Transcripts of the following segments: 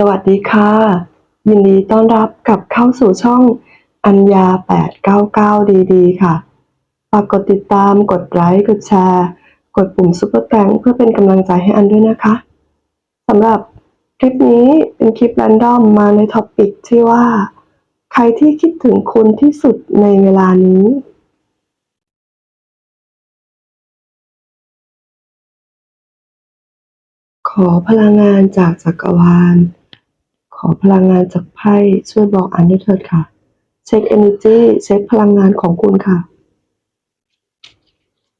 สวัสดีค่ะ ยินดีต้อนรับกลับเข้าสู่ช่องอัญญา 899 ดีดีค่ะฝากกดติดตามกดไลค์กดแชร์ กดปุ่มซุปเปอร์แตงเพื่อเป็นกำลังใจให้อันด้วยนะคะสำหรับคลิปนี้เป็นคลิปแรนดอมมาในท็อปิกที่ว่า ใครที่คิดถึงคุณที่สุดในเวลานี้ขอพลังงานจากจักรวาล ขอพลังงานจากไพ่ช่วยบอกอันด้วยเถิดค่ะ เช็ค energy เช็คพลังงานของคุณค่ะ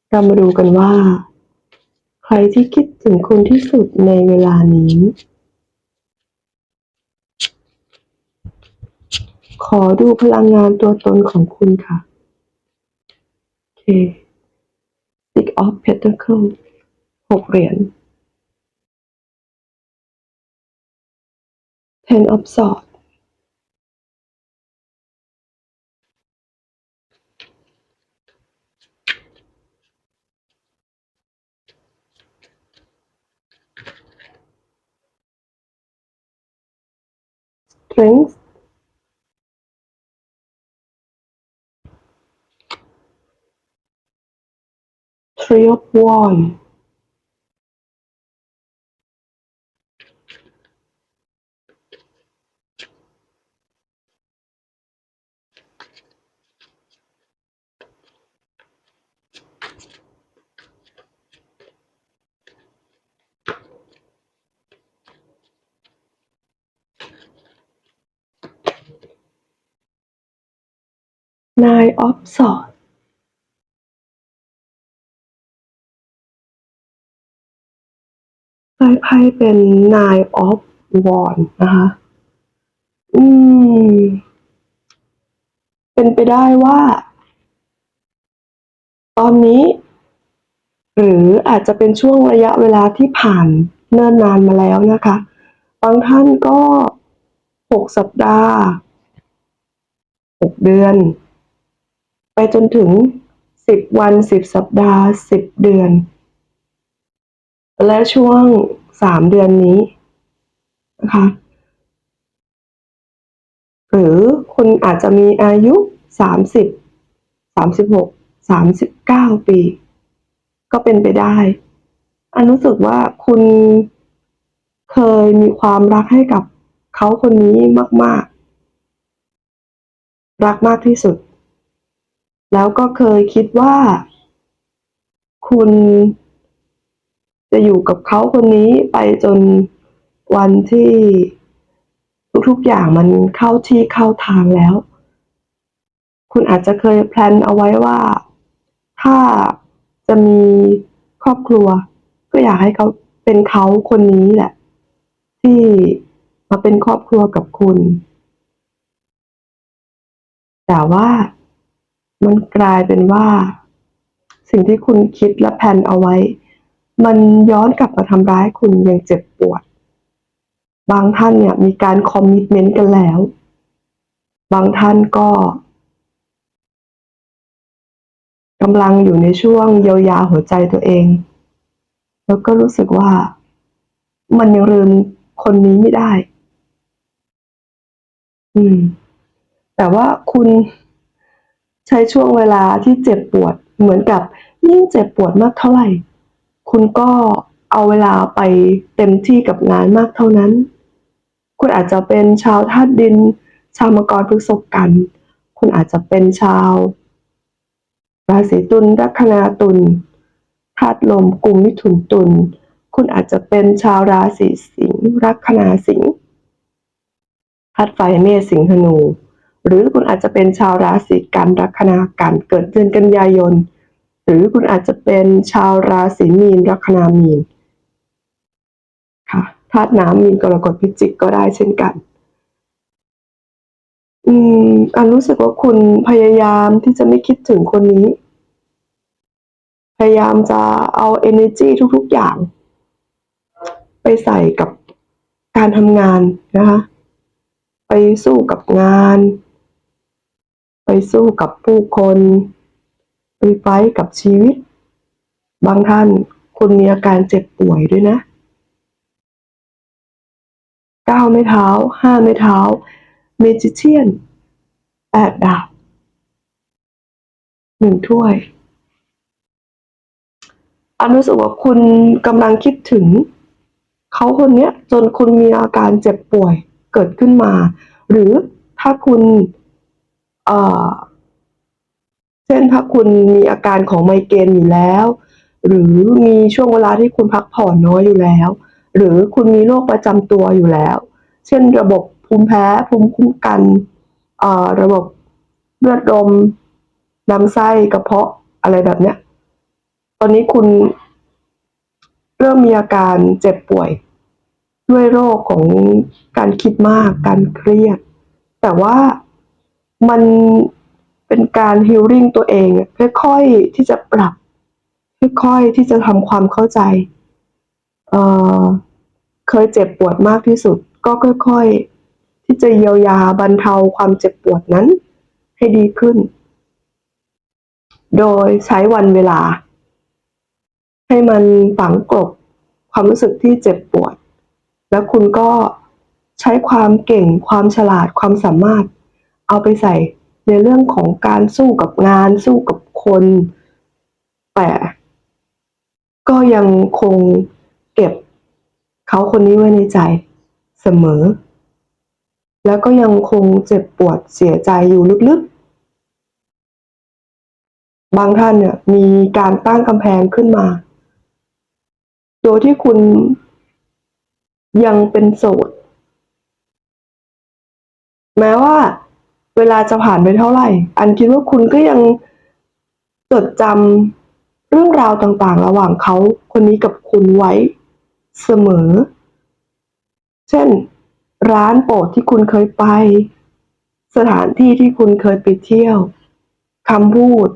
เรามาดูกันว่า ใครที่คิดถึงคุณที่สุดในเวลานี้ ขอดูพลังงานตัวตนของคุณค่ะโอเค Six of Pentacles หกเหรียญ Ten of Swords Strength Three of Wands Nine of Swords ไพ่ไพ่เป็น Nine of Wands นะคะ อืม เป็นไปได้ว่า ตอนนี้ หรืออาจจะเป็นช่วงระยะเวลาที่ผ่านเนิ่นนานมาแล้วนะคะ บางท่านก็หกสัปดาห์หกเดือน ไปจนถึงสิบวันสิบสัปดาห์สิบเดือน และช่วงสามเดือนนี้นะคะหรือคุณอาจจะมีอายุสามสิบสามสิบหกสามสิบเก้าปี ก็เป็นไปได้อันรู้สึกว่าคุณเคยมีความรักให้กับเขาคนนี้มาก ๆ รักมากที่สุด แล้วก็เคยคิดว่า คุณจะอยู่กับเขาคนนี้ไปจนวันที่ทุกๆอย่างมันเข้าที่เข้าทางแล้ว คุณอาจจะเคยแพลนเอาไว้ว่า ถ้าจะมีครอบครัว ก็อยากให้เขาเป็นเขาคนนี้แหละ ที่มาเป็นครอบครัวกับคุณ แต่ว่า มันกลายเป็นว่า สิ่งที่คุณคิดและแผนเอาไว้ มันย้อนกลับมาทำร้ายคุณอย่างเจ็บปวด บางท่านเนี่ยมีการคอมมิชเมนต์กันแล้ว บางท่านก็กำลังอยู่ในช่วงเยียวยาหัวใจตัวเอง แล้วก็รู้สึกว่า มันยังลืมคนนี้ไม่ได้ อืม แต่ว่าคุณ ใช้ช่วงเวลาที่เจ็บปวดเหมือนกับยิ่งเจ็บปวดมากเท่าไหร่ คุณก็เอาเวลาไปเต็มที่กับงานมากเท่านั้น คุณอาจจะเป็นชาวธาตุดิน ชาวมังกรพฤษภกัน คุณอาจจะเป็นชาว ราศีตุลลัคนาตุลธาตุลมกลุ่มมิถุนตุลคุณอาจจะเป็นชาวราศีสิงห์ลัคนาสิงห์ธาตุไฟเมษสิงห์ธนู หรือคุณอาจจะเป็นชาวราศีกันลัคนากันเกิดเดือนกันยายน หรือคุณอาจจะเป็นชาวราศีมีนลัคนามีนค่ะธาตุน้ำมีนกรกฎพิจิกก็ได้เช่นกัน อืมอันรู้สึกว่าคุณพยายามที่จะไม่คิดถึงคนนี้ พยายามจะเอา energy ทุก ๆ อย่าง ไปใส่กับการทำงานนะคะ ไปสู้กับงาน ไปสู้กับผู้คน ไปไฟกับชีวิต บางท่านคุณมีอาการเจ็บป่วยด้วยนะก้าไม้เท้าห้าไม้เท้า เมจิเชียนแปดดาบหนึ่งถ้วย อันรู้สึกว่าคุณกำลังคิดถึง เขาคนเนี้ยจนคุณมีอาการเจ็บป่วยเกิดขึ้นมา หรือถ้าคุณ เช่นถ้าคุณมีอาการของไมเกรนอยู่แล้ว หรือมีช่วงเวลาที่คุณพักผ่อนน้อยอยู่แล้ว หรือคุณมีโรคประจำตัวอยู่แล้ว เช่นระบบภูมิแพ้ภูมิคุ้มกันระบบเลือดลมลำไส้กระเพาะอะไรแบบเนี้ย ตอนนี้คุณเริ่มมีอาการเจ็บป่วย ด้วยโรคของการคิดมาก การเครียด แต่ว่า มันเป็นการฮิลลิ่งตัวเองค่อยๆที่จะปรับค่อยๆที่จะทำความเข้าใจเเคยเจ็บปวดมากที่สุด ก็ค่อยๆ ที่จะเยียวยาบรรเทาความเจ็บปวดนั้น ให้ดีขึ้น โดยใช้วันเวลา ให้มันฝังกลบความรู้สึกที่เจ็บปวด แล้วคุณก็ใช้ความเก่งความฉลาดความสามารถ เอาไปใส่ในเรื่องของการสู้กับงานสู้กับคน แต่ก็ยังคงเก็บเขาคนนี้ไว้ในใจเสมอ แล้วก็ยังคงเจ็บปวดเสียใจอยู่ลึกๆ บางท่านเนี่ยมีการตั้งกำแพงขึ้นมา โดยที่คุณยังเป็นโสด แม้ว่า เวลาจะผ่านไปเท่าไหร่ อันคิดว่าคุณก็ยังจดจำเรื่องราวต่างๆ ระหว่างเขาคนนี้กับคุณไว้เสมอ เช่น ร้านโปรดที่คุณเคยไป สถานที่ที่คุณเคยไปเที่ยวคำพูด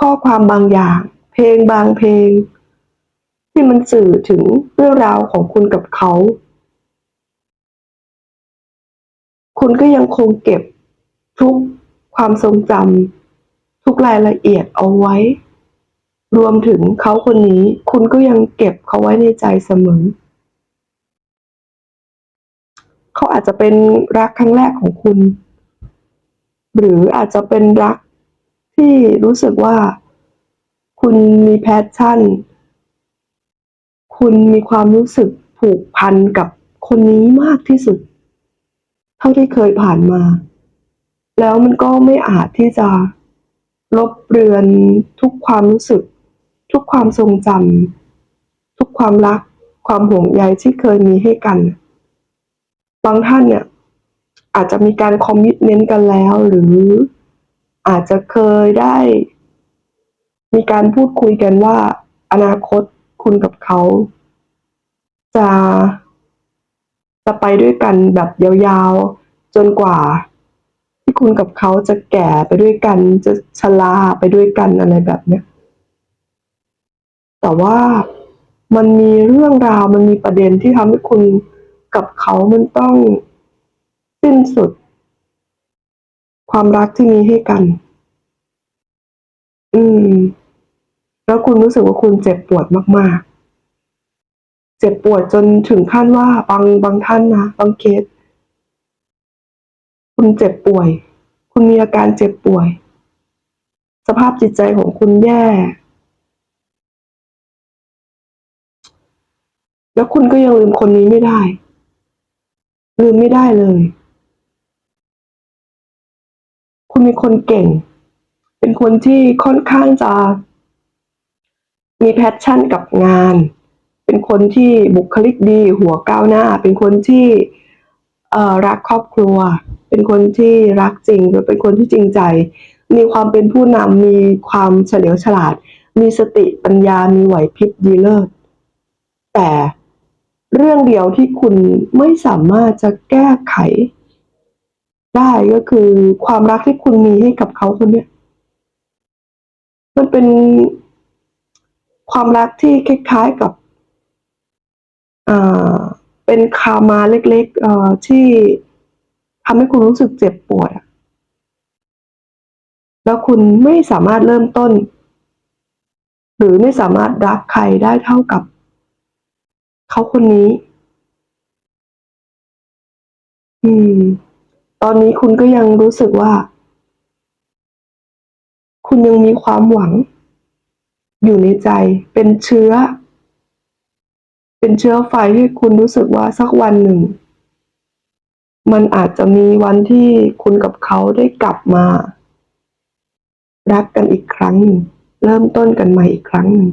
ข้อความบางอย่าง เพลงบางเพลง ที่มันสื่อถึงเรื่องราวของคุณกับเขา คุณก็ยังคงเก็บ ทุกความทรงจำทุกรายละเอียดเอาไว้ รวมถึงเขาคนนี้คุณก็ยังเก็บเขาไว้ในใจเสมอ เขาอาจจะเป็นรักครั้งแรกของคุณ หรืออาจจะเป็นรักที่รู้สึกว่า คุณมีแพชชั่น คุณมีความรู้สึกผูกพันกับคนนี้มากที่สุด เท่าที่เคยผ่านมา แล้วมันก็ไม่อาจที่จะลบเลือนทุกความรู้สึก ทุกความทรงจำทุกความรัก ความห่วงใยที่เคยมีให้กัน บางท่านเนี่ย อาจจะมีการคอมมิตเมนต์กันแล้ว หรืออาจจะเคยได้ มีการพูดคุยกันว่า อนาคตคุณกับเขา จะจะไปด้วยกันแบบยาวๆ จนกว่า ที่คุณกับเขาจะแก่ไปด้วยกัน จะชราไปด้วยกันอะไรแบบเนี้ยแต่ว่ามันมีเรื่องราวมันมีประเด็นที่ทำให้คุณกับเขามันต้องสิ้นสุด ความรักที่มีให้กัน อืม แล้วคุณรู้สึกว่าคุณเจ็บปวดมาก ๆ เจ็บปวดจนถึงขั้นว่าบางบางท่านนะบางเคส คุณเจ็บป่วย คุณมีอาการเจ็บป่วย สภาพจิตใจของคุณแย่ แล้วคุณก็ยังลืมคนนี้ไม่ได้ ลืมไม่ได้เลย คุณเป็นคนเก่ง เป็นคนที่ค่อนข้างจะ มีแพชชั่นกับงาน เป็นคนที่บุคลิกดี หัวก้าวหน้า เป็นคนที่รักครอบครัว เป็นคนที่รักจริงหรือเป็นคนที่จริงใจ มีความเป็นผู้นำมีความเฉลียวฉลาด มีสติปัญญามีไหวพริบดีเลิศแต่เรื่องเดียวที่คุณไม่สามารถจะแก้ไข ได้ก็คือความรักที่คุณมีให้กับเขาคนเนี้ยมันเป็นความรักที่คล้ายๆกับเป็นคามาเล็กๆที่ ทำให้คุณรู้สึกเจ็บปวดแล้วคุณไม่สามารถเริ่มต้น หรือไม่สามารถรักใครได้เท่ากับ เขาคนนี้ อืม ตอนนี้คุณก็ยังรู้สึกว่า คุณยังมีความหวัง อยู่ในใจ เป็นเชื้อ เป็นเชื้อไฟให้คุณรู้สึกว่าสักวันหนึ่ง มันอาจจะมีวันที่คุณกับเขาได้กลับมา รักกันอีกครั้ง เริ่มต้นกันใหม่อีกครั้งหนึ่ง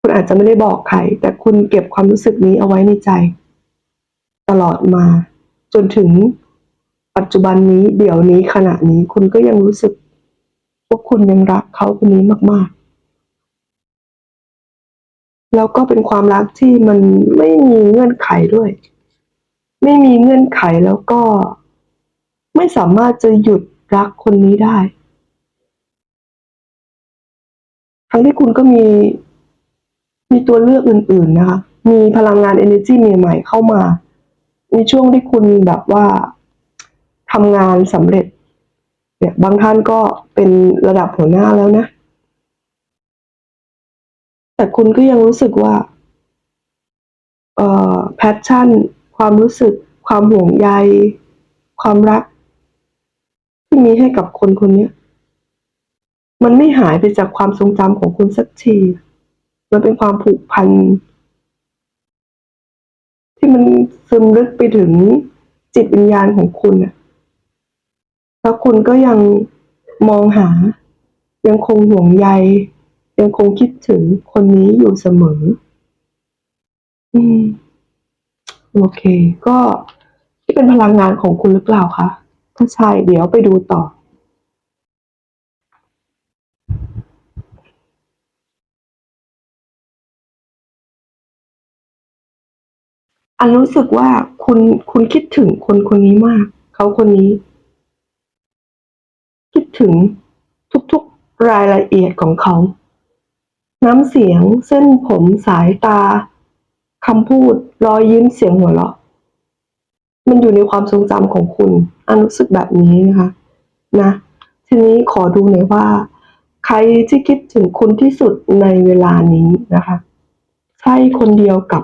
คุณอาจจะไม่ได้บอกใคร แต่คุณเก็บความรู้สึกนี้เอาไว้ในใจ ตลอดมา จนถึงปัจจุบันนี้เดี๋ยวนี้ขณะนี้คุณก็ยังรู้สึกว่าคุณยังรักเขาคนนี้มาก ๆ แล้วก็เป็นความรักที่มันไม่มีเงื่อนไขด้วย ไม่มีเงื่อนไขแล้วก็ ไม่สามารถจะหยุดรักคนนี้ได้ ทั้งที่คุณก็มี มีตัวเลือกอื่น ๆ นะคะ มีพลังงาน energy ใหม่ๆเข้ามา ในช่วงที่คุณแบบว่าทำงานสำเร็จ เนี่ย บางท่านก็เป็นระดับหัวหน้าแล้วนะ แต่คุณก็ยังรู้สึกว่า เอ่อ passion ความรู้สึก ความห่วงใย ความรัก ที่มีให้กับคนคนนี้มันไม่หายไปจากความทรงจำของคุณสักที มันเป็นความผูกพัน ที่มันซึมลึกไปถึงจิตวิญญาณของคุณน่ะแล้วคุณก็ยังมองหา ยังคงห่วงใย ยังคงคิดถึงคนนี้อยู่เสมอ อืม โอเค ก็นี่เป็นพลังงานของคุณหรือเปล่าคะ ถ้าใช่ เดี๋ยวไปดูต่อ อันรู้สึกว่าคุณคุณคิดถึงคนคนนี้มาก เขาคนนี้ คิดถึงทุกๆรายละเอียดของเขา น้ำเสียงเส้นผมสายตา คำพูด รอยยิ้มเสียงหัวเราะ มันอยู่ในความทรงจำของคุณอันรู้สึกแบบนี้นะคะ นะ ทีนี้ขอดูหน่อยว่า ใครที่คิดถึงคุณที่สุดในเวลานี้นะคะ ใช่คนเดียวกับ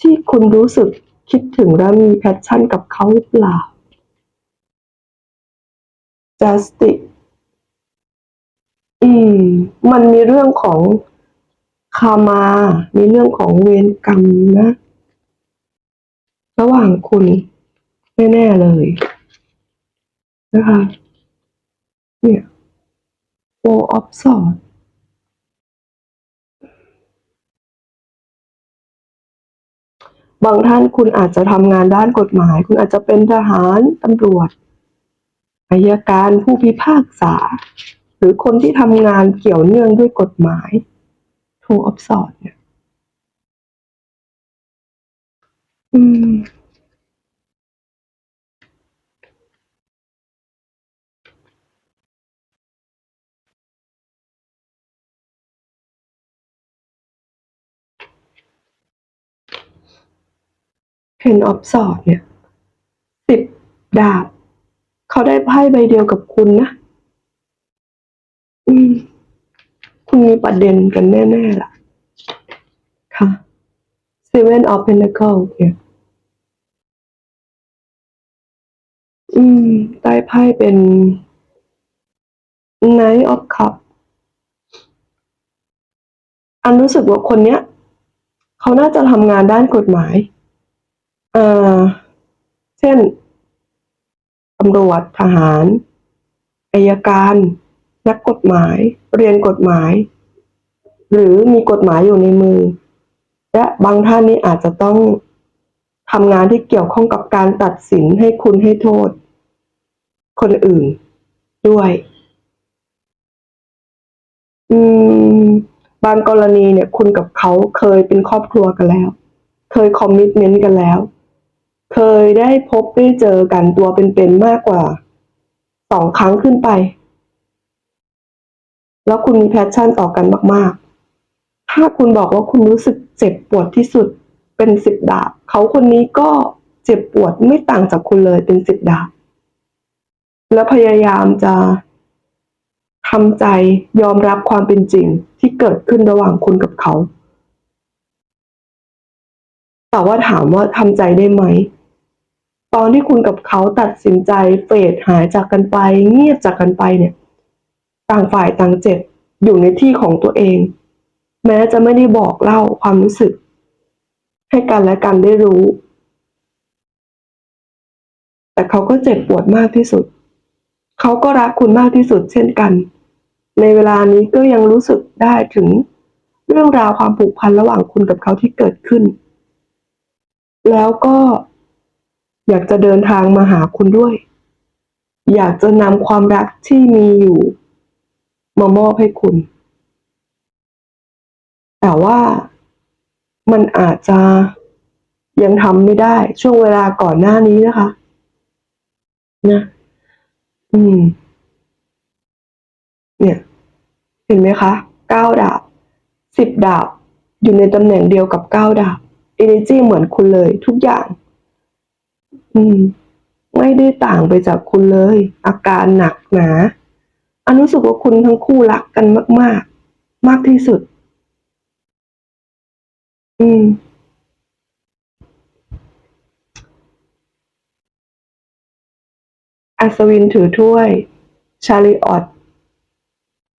ที่คุณรู้สึกคิดถึงและมี passion กับเขาหรือเปล่า Justice อืม มันมีเรื่องของ คามามีเรื่องของเวรกรรมนะ ระหว่างคุณแน่ๆเลยนะคะ เนี่ย Four of s o r d บางท่านคุณอาจจะทำงานด้านกฎหมาย คุณอาจจะเป็นทหารตำรวจอัยการผู้พิพากษา หรือคนที่ทำงานเกี่ยวเนื่องด้วยกฎหมาย Two of Swords เนี่ยอืม Ten of Swords เนี่ยสิบดาบ เขาได้ไพ่ใบเดียวกับคุณนะ อืม มีประเด็นกันแน่ๆล่ะ ค่ะ Seven of Pentacles เนี่ยอืมใต้ไพ่เป็น Knight of Cups อันรู้สึกว่าคนเนี้ย เขาน่าจะทำงานด้านกฎหมาย เอ่อ เช่นตำรวจทหารอัยการ นักกฎหมาย เรียนกฎหมาย หรือมีกฎหมายอยู่ในมือ และบางท่านนี่อาจจะต้องทำงานที่เกี่ยวข้องกับการตัดสินให้คุณให้โทษ คนอื่นด้วย อืม บางกรณีเนี่ย คุณกับเขาเคยเป็นครอบครัวกันแล้ว เคยคอมมิตเมนต์กันแล้ว เคยได้พบได้เจอกันตัวเป็นๆมากกว่าสองครั้งขึ้นไป แล้วคุณมี passion ต่อกันมาก ๆ ถ้าคุณบอกว่าคุณรู้สึกเจ็บปวดที่สุดเป็นสิบดาบเขาคนนี้ก็เจ็บปวดไม่ต่างจากคุณเลยเป็นสิบดาบแล้วพยายามจะทำใจยอมรับความเป็นจริงที่เกิดขึ้นระหว่างคุณกับเขา แต่ว่าถามว่าทำใจได้ไหม ตอนที่คุณกับเขาตัดสินใจเฟดหายจากกันไป เงียบจากกันไปเนี่ย ต่างฝ่ายต่างเจ็บอยู่ในที่ของตัวเอง แม้จะไม่ได้บอกเล่าความรู้สึก ให้กันและกันได้รู้ แต่เขาก็เจ็บปวดมากที่สุด เขาก็รักคุณมากที่สุดเช่นกัน ในเวลานี้ก็ยังรู้สึกได้ถึงเรื่องราวความผูกพันระหว่างคุณกับเขาที่เกิดขึ้น แล้วก็อยากจะเดินทางมาหาคุณด้วย อยากจะนำความรักที่มีอยู่ มามอบให้คุณ แต่ว่ามันอาจจะยังทำไม่ได้ ช่วงเวลาก่อนหน้านี้นะคะ นะ อืม เนี่ย เห็นไหมคะเก้าดาบสิบดาบ อยู่ในตำแหน่งเดียวกับเก้าดาบ energy เหมือนคุณเลยทุกอย่าง อืม ไม่ได้ต่างไปจากคุณเลย อาการหนักหนา อันรู้สึกว่าคุณทั้งคู่รักกันมาก ๆ มากที่สุด อืม อัศวินถือถ้วย ชาลิออต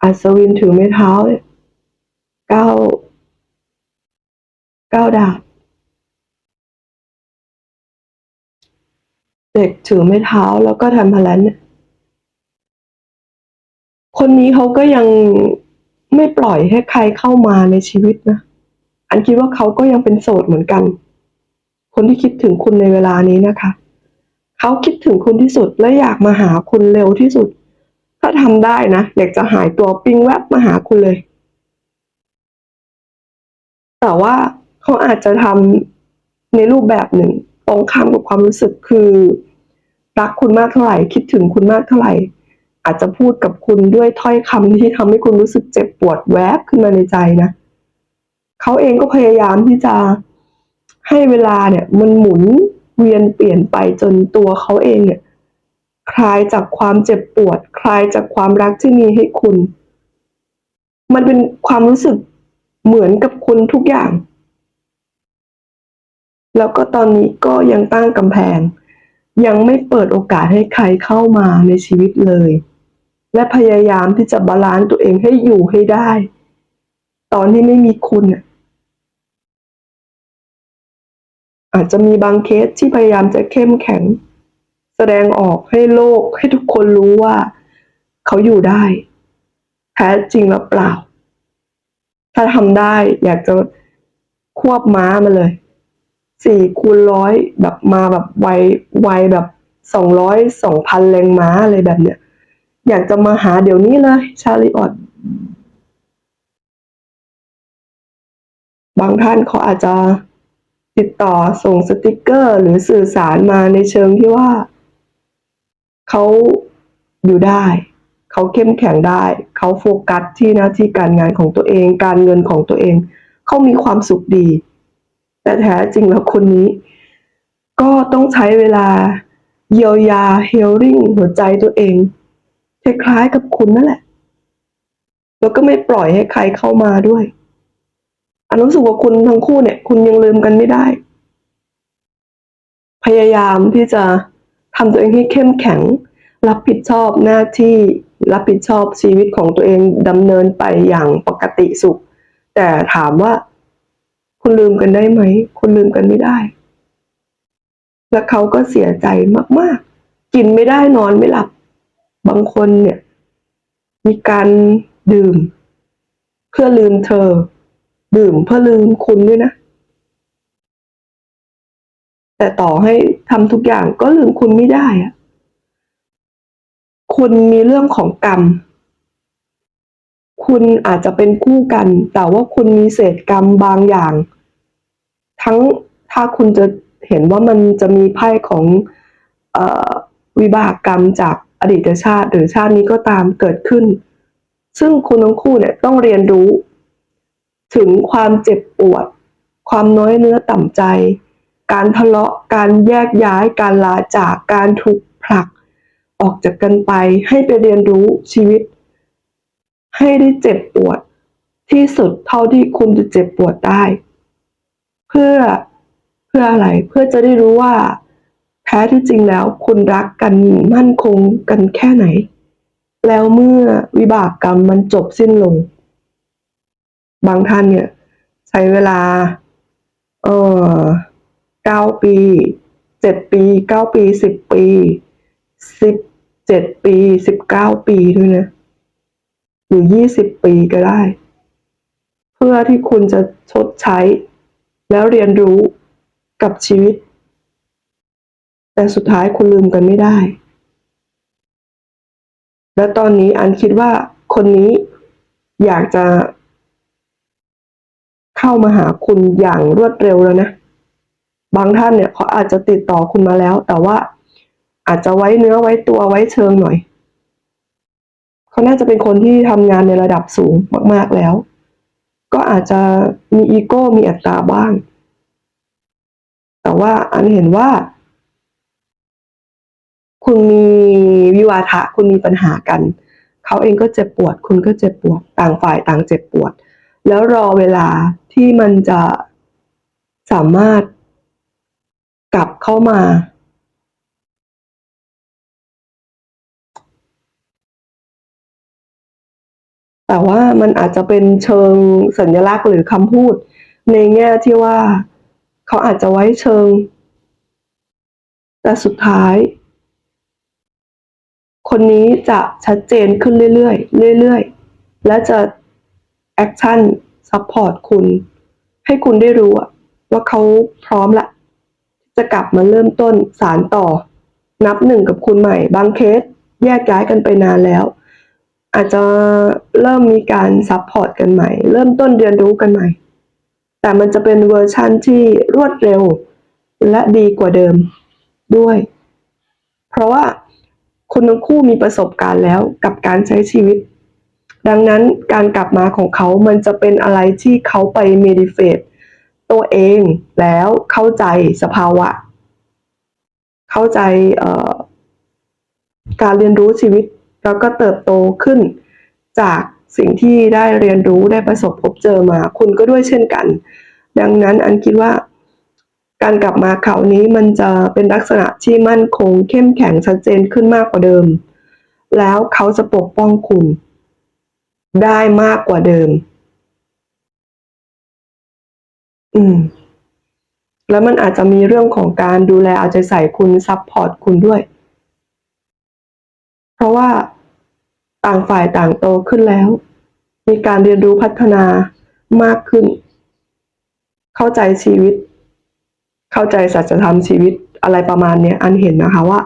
อัศวินถือไม้เท้าเนี่ยเก้าเก้าดาบเด็กถือไม้เท้าแล้วก็ทำพลันเนี่ย คนนี้เขาก็ยังไม่ปล่อยให้ใครเข้ามาในชีวิตนะ อันคิดว่าเขาก็ยังเป็นโสดเหมือนกัน คนที่คิดถึงคุณในเวลานี้นะคะ เขาคิดถึงคุณที่สุดและอยากมาหาคุณเร็วที่สุด ถ้าทำได้นะ อยากจะหายตัวปิ้งแวบมาหาคุณเลย แต่ว่าเขาอาจจะทำในรูปแบบหนึ่งตรงข้ามกับความรู้สึกคือ รักคุณมากเท่าไหร่ คิดถึงคุณมากเท่าไหร่ อาจจะพูดกับคุณด้วยถ้อยคำที่ทำให้คุณรู้สึกเจ็บปวดแวบขึ้นมาในใจนะเขาเองก็พยายามที่จะให้เวลาเนี่ยมันหมุนเวียนเปลี่ยนไปจนตัวเขาเองเนี่ยคลายจากความเจ็บปวด คลายจากความรักที่มีให้คุณ มันเป็นความรู้สึกเหมือนกับคุณทุกอย่าง แล้วก็ตอนนี้ก็ยังตั้งกำแพง ยังไม่เปิดโอกาสให้ใครเข้ามาในชีวิตเลย และพยายามที่จะบาลานซ์ตัวเองให้อยู่ให้ได้ ตอนที่ไม่มีคุณอาจจะมีบางเคสที่พยายามจะเข้มแข็ง แสดงออกให้โลกให้ทุกคนรู้ว่า เขาอยู่ได้ แท้จริงหรือเปล่า ถ้าทำได้อยากจะควบม้ามาเลยสี่คูณร้อยแบบมาแบบไวไวแบบสองร้อยสองพันแรงม้าอะไรแบบเนี้ย อยากจะมาหาเดี๋ยวนี้เลย ชาลีออดบางท่านเขาอาจจะติดต่อส่งสติกเกอร์ หรือสื่อสารมาในเชิงที่ว่า เขาอยู่ได้ เขาเข้มแข็งได้ เขาโฟกัสที่หน้าที่การงานของตัวเอง การเงินของตัวเอง เขามีความสุขดี แต่แท้จริงแล้วคนนี้ ก็ต้องใช้เวลาเยียวยาเฮลลิ่งหัวใจตัวเอง คล้ายๆกับคุณนั่นแหละ แล้วก็ไม่ปล่อยให้ใครเข้ามาด้วยอันรู้สึกว่าคุณทั้งคู่เนี่ย คุณยังลืมกันไม่ได้ พยายามที่จะทำตัวเองให้เข้มแข็ง รับผิดชอบหน้าที่รับผิดชอบชีวิตของตัวเองดำเนินไปอย่างปกติสุข แต่ถามว่า คุณลืมกันได้ไหม คุณลืมกันไม่ได้ และเขาก็เสียใจมาก ๆ กินไม่ได้นอนไม่หลับ บางคนเนี่ย มีการดื่ม เพื่อลืมเธอ ดื่มเพื่อลืมคุณด้วยนะ แต่ต่อให้ทำทุกอย่างก็ลืมคุณไม่ได้อะคุณมีเรื่องของกรรม คุณอาจจะเป็นคู่กัน แต่ว่าคุณมีเศษกรรมบางอย่าง ทั้งถ้าคุณจะเห็นว่ามันจะมีไพ่ของอวิบากกรรมจาก อดีตชาติ หรือชาตินี้ก็ตามเกิดขึ้น ซึ่งคุณทั้งคู่เนี่ยต้องเรียนรู้ ถึงความเจ็บปวด ความน้อยเนื้อต่ำใจ การทะเลาะการแยกย้าย การลาจากการถูกผลัก ออกจากกันไปให้ไปเรียนรู้ชีวิต ให้ได้เจ็บปวดที่สุดเท่าที่คุณจะเจ็บปวดได้ เพื่อเพื่ออะไรเพื่อจะได้รู้ว่า ท้ที่จริงแล้วคุณรักกันมั่นคงกันแค่ไหน แล้วเมื่อวิบากกรรมมันจบสิ้นลง บางท่านเนี่ย ใช้เวลา เออเก้าปีเจ็ดปีเก้าปีสิบปีสิบเจ็ดปีสิบเก้าปีด้วยนะ หรือยี่สิบปีก็ได้ เพื่อที่คุณจะชดใช้ แล้วเรียนรู้กับชีวิต แต่สุดท้ายคุณลืมกันไม่ได้ และตอนนี้อันคิดว่าคนนี้อยากจะ เข้ามาหาคุณอย่างรวดเร็วแล้วนะ บางท่านเนี่ยเขาอาจจะติดต่อคุณมาแล้ว แต่ว่าอาจจะไว้เนื้อไว้ตัวไว้เชิงหน่อย เขาน่าจะเป็นคนที่ทำงานในระดับสูงมาก ๆแล้ว ก็อาจจะมีอีโก้มีอัตตราบ้าง แต่ว่าอันเห็นว่า คุณมีวิวาทะ คุณมีปัญหากัน เขาเองก็เจ็บปวด คุณก็เจ็บปวด ต่างฝ่ายต่างเจ็บปวด แล้วรอเวลาที่มันจะสามารถกลับเข้ามา แต่ว่ามันอาจจะเป็นเชิงสัญลักษณ์หรือคำพูด ในแง่ที่ว่า เขาอาจจะไว้เชิง แต่สุดท้าย คนนี้จะชัดเจนขึ้นเรื่อยๆ เรื่อยๆ และจะแอคชั่นซัพพอร์ตคุณ ให้คุณได้รู้ว่าเขาพร้อมละ จะกลับมาเริ่มต้นสารต่อ นับหนึ่งกับคุณใหม่ บางเคสแยกย้ายกันไปนานแล้ว อาจจะเริ่มมีการซัพพอร์ตกันใหม่ เริ่มต้นเรียนรู้กันใหม่ แต่มันจะเป็นเวอร์ชั่นที่รวดเร็วและดีกว่าเดิมด้วย เพราะว่า คุณทั้งคู่มีประสบการณ์แล้วกับการใช้ชีวิต ดังนั้นการกลับมาของเขามันจะเป็นอะไรที่เขาไปเมดิเฟตตัวเองแล้วเข้าใจสภาวะ เข้าใจการเรียนรู้ชีวิต แล้วก็เติบโตขึ้น จากสิ่งที่ได้เรียนรู้ได้ประสบพบเจอมา คุณก็ด้วยเช่นกัน ดังนั้นอันคิดว่า การกลับมาคราวนี้มันจะเป็นลักษณะที่มั่นคงเข้มแข็งชัดเจนขึ้นมากกว่าเดิม แล้วเขาจะปกป้องคุณ ได้มากกว่าเดิม อืม แล้วมันอาจจะมีเรื่องของการดูแลเอาใจใส่คุณซัพพอร์ตคุณด้วย เพราะว่าต่างฝ่ายต่างโตขึ้นแล้ว มีการเรียนรู้พัฒนามากขึ้น เข้าใจชีวิต เข้าใจสัจธรรมชีวิตอะไรประมาณเนี้ยอันเห็นนะคะว่า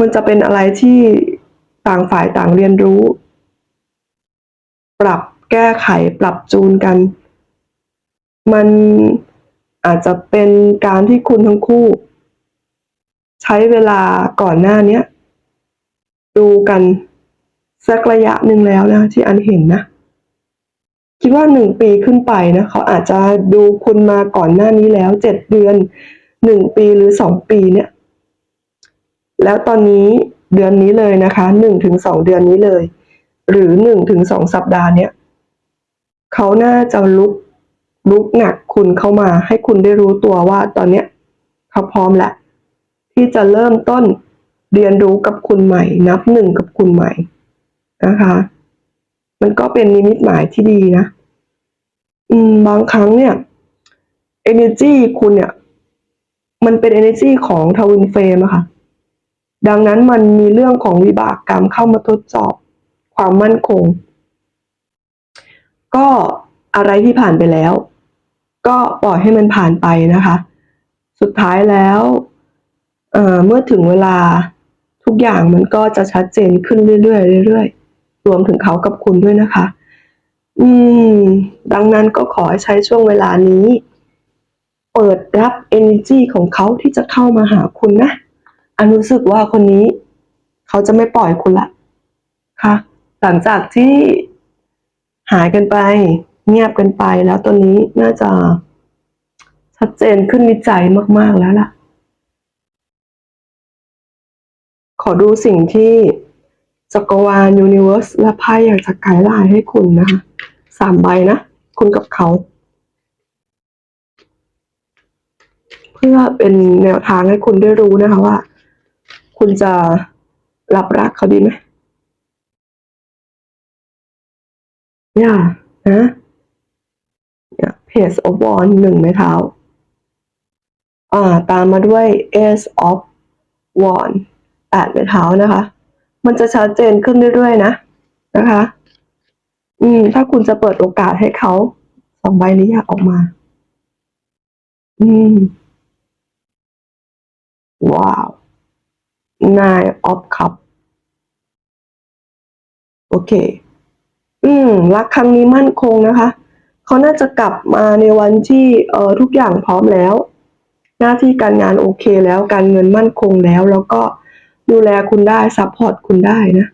มันจะเป็นอะไรที่ต่างฝ่ายต่างเรียนรู้ ปรับแก้ไขปรับจูนกัน มันอาจจะเป็นการที่คุณทั้งคู่ ใช้เวลาก่อนหน้านี้ดูกันสักระยะหนึ่งแล้วนะที่อันเห็นนะ ดว่าหนึ่งปีขึ้นไปนะเขาอาจจะดูคุณมาก่อนหน้านี้แล้วเจ็ดเดือนหนึ่งปีหรือสองปีเนี่ย แล้วตอนนี้เดือนนี้เลยนะคะหนึ่งถึงสองเดือนนี้เลย หรือหนึ่งถึงสองสัปดาห์เนี่ยเขาน่าจะลุกลุกหนักคุณเข้ามา ให้คุณได้รู้ตัวว่าตอนเนี้ยเขาพร้อมแหล้วที่จะเริ่มต้นเรียนรู้กับคุณใหม่ นับหนึ่งกับคุณใหม่นะคะ มันก็เป็นนิมิตหมายที่ดีนะ อืมบางครั้งเนี่ย energy คุณเนี่ย มันเป็น energy ของทวินเฟรมอะค่ะ ดังนั้นมันมีเรื่องของวิบากกรรมเข้ามาทดสอบความมั่นคง ก็อะไรที่ผ่านไปแล้ว ก็ปล่อยให้มันผ่านไปนะคะ สุดท้ายแล้วเเมื่อถึงเวลาทุกอย่างมันก็จะชัดเจนขึ้นเรื่อยๆเรื่อยๆรวมถึงเขากับคุณด้วยนะคะ อืม ดังนั้นก็ขอให้ใช้ช่วงเวลานี้ เปิดรับ energy ของเขาที่จะเข้ามาหาคุณนะ อันรู้สึกว่าคนนี้ เขาจะไม่ปล่อยคุณละค่ะ หลังจากที่หายกันไป เงียบกันไปแล้วตอนนี้น่าจะชัดเจนขึ้นในใจมาก ๆ แล้วล่ะ ขอดูสิ่งที่จักรวาลยูนิเวอร์สและไพ่อยากจะไกด์ไลน์ให้คุณนะคะ สามใบนะคุณกับเขา เพื่อเป็นแนวทางให้คุณได้รู้นะคะว่า คุณจะรับรักเขาดีไหมอย่านะเนี่ย Page of w a n หนึ่งไม้เท้า อ่า ตามมาด้วย Ace of Wands แปดไม้เท้านะคะ มันจะชัดเจนขึ้นเรื่อยๆนะนะคะ อืม ถ้าคุณจะเปิดโอกาสให้เขาสองใบนี้อยากออกมา อืม ว้าว Nine of Cup โอเค อืม รักครั้งนี้มั่นคงนะคะ เขาน่าจะกลับมาในวันที่เอ่อทุกอย่างพร้อมแล้ว หน้าที่การงานโอเคแล้ว การเงินมั่นคงแล้ว แล้วก็ดูแลคุณได้ซัพพอร์ตคุณได้นะ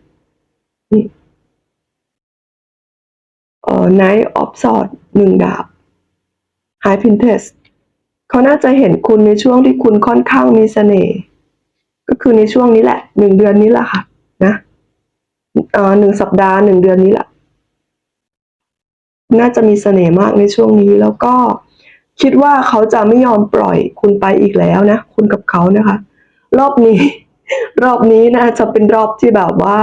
นี่ เอ่อ Knight of Swords หนึ่งดาบ High Princess เขาน่าจะเห็นคุณในช่วงที่คุณค่อนข้างมีเสน่ห์ก็คือในช่วงนี้แหละหนึ่งเดือนนี้แหละค่ะ นะเอ่อหนึ่งสัปดาห์หนึ่งเดือนนี้แหละ น่าจะมีเสน่ห์มากในช่วงนี้แล้วก็คิดว่าเขาจะไม่ยอมปล่อยคุณไปอีกแล้วนะ คุณกับเขานะคะ รอบนี้ รอบนี้น่าจะเป็นรอบที่แบบว่า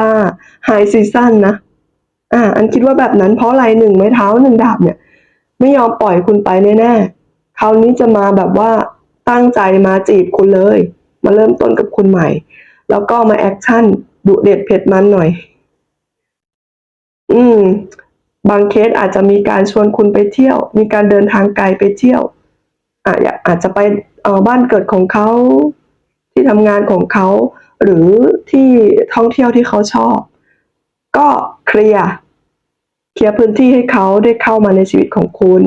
ไฮซีซั่นนะ อ่า อันคิดว่าแบบนั้นเพราะอะไรหนึ่งไม้เท้าหนึ่งดาบเนี่ย ไม่ยอมปล่อยคุณไปแน่ๆคราวนี้จะมาแบบว่าตั้งใจมาจีบคุณเลย มาเริ่มต้นกับคุณใหม่ แล้วก็มาแอคชั่นดุเด็ดเผ็ดมันหน่อย อืม บางเคสอาจจะมีการชวนคุณไปเที่ยว มีการเดินทางไกลไปเที่ยวอาจจะอาจจะไปเอ่อบ้านเกิดของเขา ที่ทำงานของเขา หรือที่ท่องเที่ยวที่เขาชอบ ก็เคลียร์ เคลียร์พื้นที่ให้เขาได้เข้ามาในชีวิตของคุณ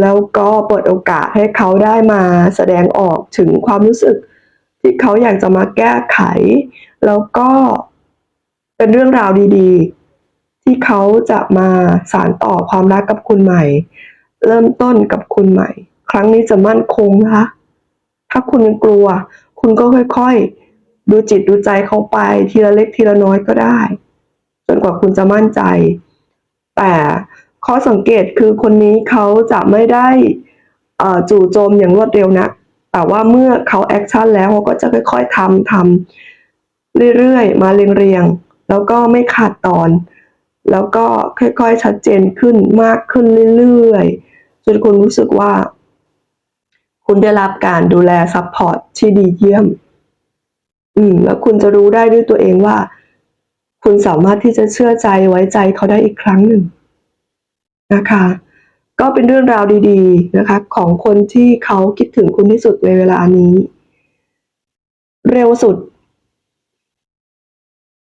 แล้วก็เปิดโอกาสให้เขาได้มาแสดงออกถึงความรู้สึก ที่เขาอยากจะมาแก้ไข แล้วก็เป็นเรื่องราวดีๆ ที่เขาจะมาสานต่อความรักกับคุณใหม่ เริ่มต้นกับคุณใหม่ ครั้งนี้จะมั่นคงนะคะถ้าคุณยังกลัว คุณก็ค่อยๆ ดูจิตดูใจเขาไปทีละเล็กทีละน้อยก็ได้ จนกว่าคุณจะมั่นใจ แต่ข้อสังเกตคือคนนี้เขาจะไม่ได้จู่โจมอย่างรวดเร็วนะ แต่ว่าเมื่อเขาแอคชั่นแล้วเขาก็จะค่อยๆทำทำเรื่อยๆ มาเรียงๆ แล้วก็ไม่ขาดตอน แล้วก็ค่อยๆชัดเจนขึ้นมากขึ้นเรื่อยๆ จนคุณรู้สึกว่า คุณได้รับการดูแลซัพพอร์ตที่ดีเยี่ยม อืม แล้วคุณจะรู้ได้ด้วยตัวเองว่า คุณสามารถที่จะเชื่อใจไว้ใจเขาได้อีกครั้งหนึ่งนะคะ ก็เป็นเรื่องราวดีๆนะคะ ของคนที่เขาคิดถึงคุณที่สุดในเวลานี้ เร็วสุด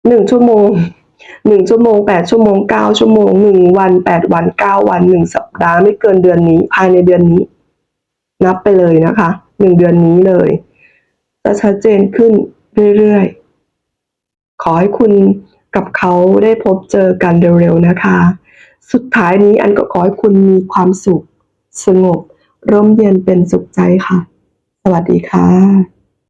หนึ่งชั่วโมงหนึ่งชั่วโมงแปดชั่วโมงเก้าชั่วโมงหนึ่งวันแปดวันเก้าวันหนึ่งสัปดาห์ไม่เกินเดือนนี้ ภายในเดือนนี้ นับไปเลยนะคะหนึ่งเดือนนี้เลยจะชัดเจนขึ้นเรื่อยๆ ขอให้คุณ กับเขาได้พบเจอกันเร็วๆนะคะ สุดท้ายนี้อันก็ขอให้คุณมีความสุข สงบ ร่มเย็นเป็นสุขใจค่ะ สวัสดีค่ะ